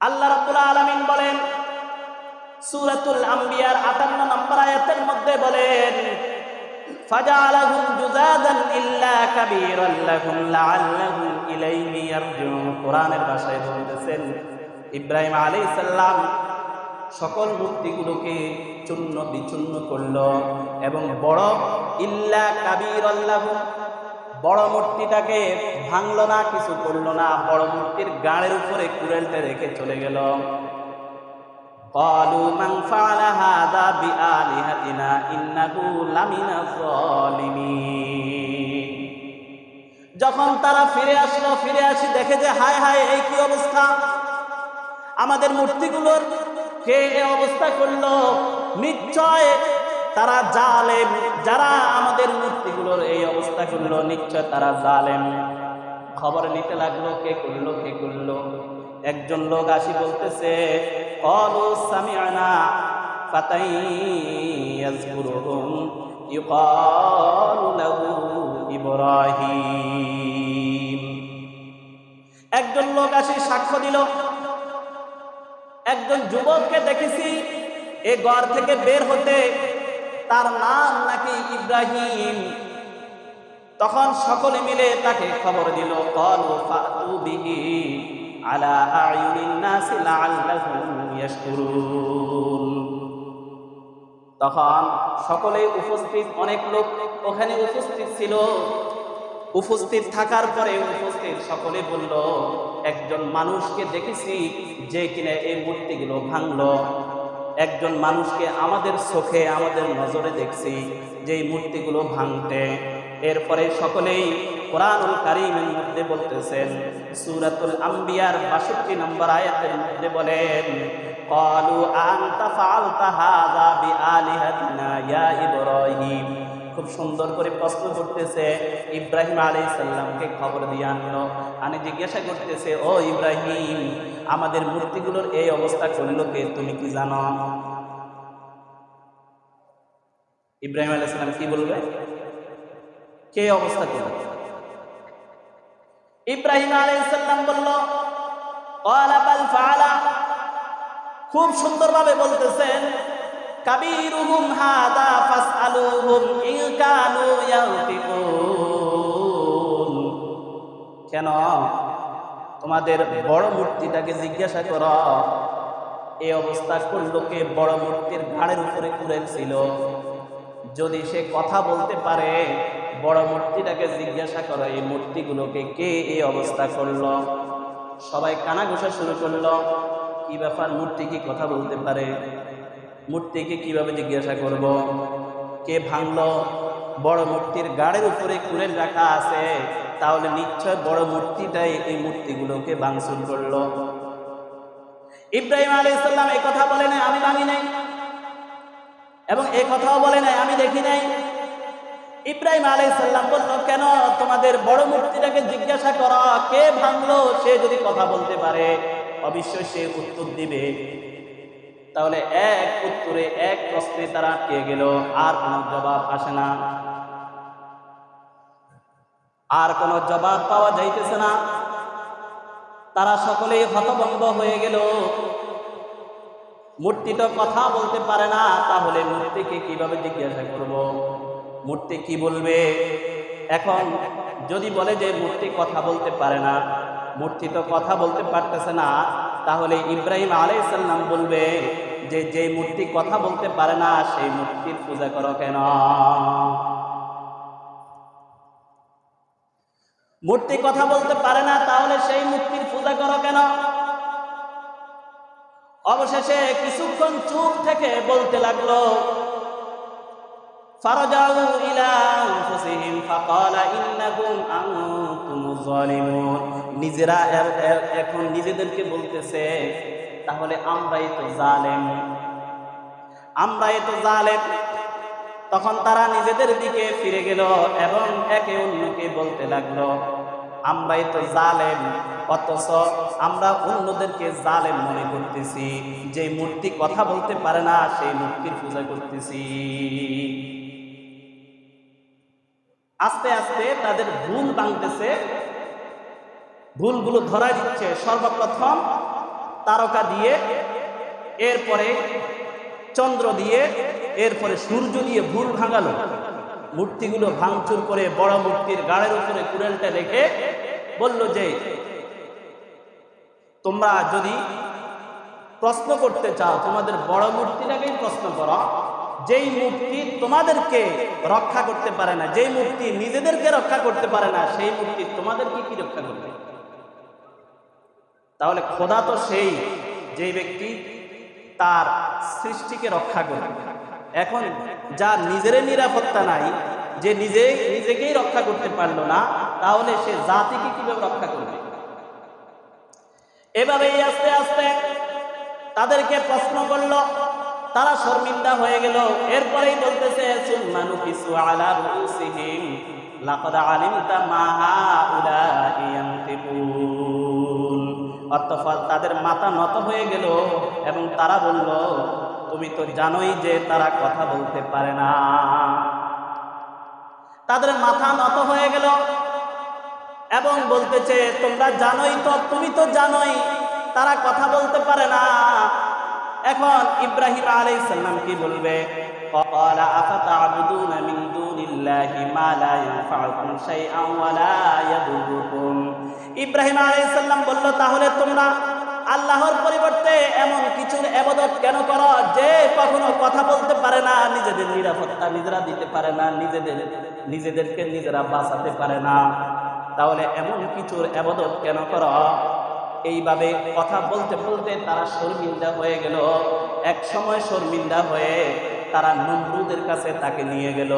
আল্লাহ রাব্বুল আলামিন বলেন, সূরাতুল আম্বিয়ার 58 নম্বর আয়াতের মধ্যে বলেন ফাজআলাহুম জুজাদান লাহুম কোরআনের ভাষায় ইব্রাহিম আলাইহিস সকল মূর্তিগুলোকে চূর্ণ বিচূর্ণ করল এবং বড়, ইল্লা কাবির আল্লাহ বড় মূর্তিটাকে ভাঙলো না কিছু করলো না বড় মূর্তির গাড়ের উপরে কুড়েলটা রেখে চলে গেল قالوا من فعل هذا بآلهتنا إنه لمن الظالمين যখন তারা ফিরে আসলো ফিরে আসি দেখে যে হায় হায় এই কি অবস্থা আমাদের মূর্তিগুলোর কে এ অবস্থা করলো নিশ্চয় তারা জালেম। যারা আমাদের মূর্তিগুলোর এই অবস্থা করল নিশ্চয় তারা জালেম। খবর নিতে লাগল, কে করল কে করল? একজন লোক আসি বলতেছে, কলু সামিআনা ফাতাই ইব্রাহিম। একজন লোক আসি সাক্ষ্য দিল। একজন যুবককে দেখেছি, এ ঘর থেকে বের হতে তার নাম নাকি ইব্রাহিম? তখন সকলে মিলে তাকে খবর দিল, কলু ফাতু বিহি আলা আয়ুনিন লাআল্লাহুম ইয়াশকুরুন। তখন সকলে উপস্থিত, অনেক লোক ওখানে উপস্থিত ছিল। উপস্থিত থাকার পরে উপস্থিত সকলে বলল, একজন মানুষকে দেখেছি যে কিনা এই মূর্তিগুলো ভাঙলো। একজন মানুষকে আমাদের চোখে আমাদের নজরে দেখছি যে এই মূর্তিগুলো ভাঙতে এরপরে সকলেই কোরআনুল কারিমের মধ্যে বলতেছেন সুরাতুল আম্বিয়ার বাষট্টি নম্বর আয়াতের মধ্যে বলেন قالوا أنت فعلت هذا بآلهتنا يا إبراهيم খুব সুন্দর করে প্রশ্ন করতেছে, ইব্রাহিম আলি সাল্লামকে খবর দিয়ে আনল। আমি জিজ্ঞাসা করতেছে, ও ইব্রাহিম, আমাদের মূর্তিগুলোর এই অবস্থা করল কে, তুমি কি জানো? ইব্রাহিম আলি সাল্লাম কি বলবে? কে অবস্থা করল? ইব্রাহিম আলি সাল্লাম বলল খুব সুন্দরভাবে বলতেছেন কাবিরুহুম হাদা ফাসআলুহুম ইন কানু ইয়ানতিকুন কেন? তোমাদের বড় মূর্তিটাকে জিজ্ঞাসা করো। এই অবস্থা করল কে? বড় মূর্তির ঘাড়ের উপরে কুড়েছিল যদি সে কথা বলতে পারে, বড় মূর্তিটাকে জিজ্ঞাসা করো, এই মূর্তিগুলোকে কে এই অবস্থা করল? সবাই কানা ঘোষা শুরু করল। কি ব্যাপার? মূর্তি কি কথা বলতে পারে? মূর্তিকে কীভাবে জিজ্ঞাসা করব? কে ভাঙলো? বড় মূর্তির গাড়ের উপরে কুড়েল রাখা আছে। তাহলে নিশ্চয় বড় মূর্তিটাই এই মূর্তিগুলোকে ভাঙচুর করল। ইব্রাহিম আলী ইসলাম এই কথা বলে নাই, আমি ভাঙি নাই। এবং এই কথাও বলে নাই, আমি দেখি নাই। ইব্রাহিম আলী সাল্লাম বলল, কেন তোমাদের বড় মূর্তিটাকে জিজ্ঞাসা করা? কে ভাঙলো? সে যদি কথা বলতে পারে, অবশ্যই সে উত্তর দিবে। তাহলে এক উত্তরে এক প্রশ্নে তারা আটকে গেল, আর কোনো জবাব আসে না। আর কোনো জবাব পাওয়া যাইতেছে না। তারা সকলেই হতভম্ব হয়ে গেল। মূর্তি তো কথা বলতে পারে না, তাহলে মূর্তিকে কীভাবে জিজ্ঞাসা করব? মূর্তি কি বলবে? এখন যদি বলে যে মূর্তি কথা বলতে পারে না, মূর্তি তো কথা বলতে পারতেছে না, তাহলে ইব্রাহিম আলাইসাল্লাম বলবে যে যে মূর্তি কথা বলতে পারে না, সেই মূর্তির পূজা করো কেন? মূর্তি কথা বলতে পারে না, তাহলে সেই মূর্তির পূজা করো কেন? অবশেষে কিছুক্ষণ চুপ থেকে বলতে লাগল নিজেরা এখন নিজেদেরকে বলতেছে তাহলে আমরাই তো জালেম। আমরাই তো জালেম। তখন তারা নিজেদের দিকে ফিরে গেল এবং একে অন্যকে বলতে লাগল, আমরাই তো জালেম, অথচ আমরা অন্যদেরকে জালেম মনে করতেছি। যে মূর্তি কথা বলতে পারে না, সেই মূর্তির পূজা করতেছি। আস্তে আস্তে তাদের ভুল ভাঙতেছে, ভুলগুলো ধরা দিচ্ছে। সর্বপ্রথম তারকা দিয়ে, এরপরে চন্দ্র দিয়ে, এরপরে সূর্য দিয়ে ভুল ভাঙালো। মূর্তিগুলো ভাঙচুর করে বড় মূর্তির গাড়ের উপরে কুড়েলটা রেখে বলল যে, তোমরা যদি প্রশ্ন করতে চাও, তোমাদের বড় মূর্তিটাকেই প্রশ্ন করো, যেই মূর্তি তোমাদেরকে রক্ষা করতে পারে না, যেই মূর্তি নিজেদেরকে রক্ষা করতে পারে না, সেই মূর্তি তোমাদেরকে কি রক্ষা করবে? তাহলে খোদা তো সেই যে ব্যক্তি তার সৃষ্টিকে রক্ষা করে। এখন যার নিজের নিরাপত্তা নাই, যে নিজে নিজেকেই রক্ষা করতে পারল না, তাহলে সে জাতিকে কীভাবে রক্ষা করবে? এভাবেই আস্তে আস্তে তাদেরকে প্রশ্ন করল, তারা শর্মিন্দা হয়ে গেল। এরপরেই বলতেছে সুম্মানু কিসু আলা রুসিহিম, লাকাদ আলিমতা মা হাউলাহি ইয়ানতিকুন। অর্থাৎ তাদের মাথা নত হয়ে গেল এবং তারা বলল, তুমি তো জানোই যে তারা কথা বলতে পারে না। তাদের মাথা নত হয়ে গেল এবং বলতেছে, তোমরা জানোই তো, তুমি তো জানোই, তারা কথা বলতে পারে না। এখন ইব্রাহিম আলাই সাল্লাম কি বলবে? মিন দুনিল্লাহি মা লা ইয়ানফাউকুম শাইআন ওয়া লা ইয়াদুরুকুম। ইব্রাহিম আলাইহিস সালাম বলল, তাহলে তোমরা আল্লাহর পরিবর্তে এমন কিছুর এবাদত কেন করো যে কখনো কথা বলতে পারে না, নিজেদের নিরাপত্তা নিজেরা দিতে পারে না, নিজেদের, নিজেদেরকে নিজেরা বাঁচাতে পারে না? তাহলে এমন কিছুর এবাদত কেন করো? এইভাবে কথা বলতে বলতে তারা শর্মিন্দা হয়ে গেল। এক সময় শর্মিন্দা হয়ে তারা নমরুদের কাছে তাকে নিয়ে গেল।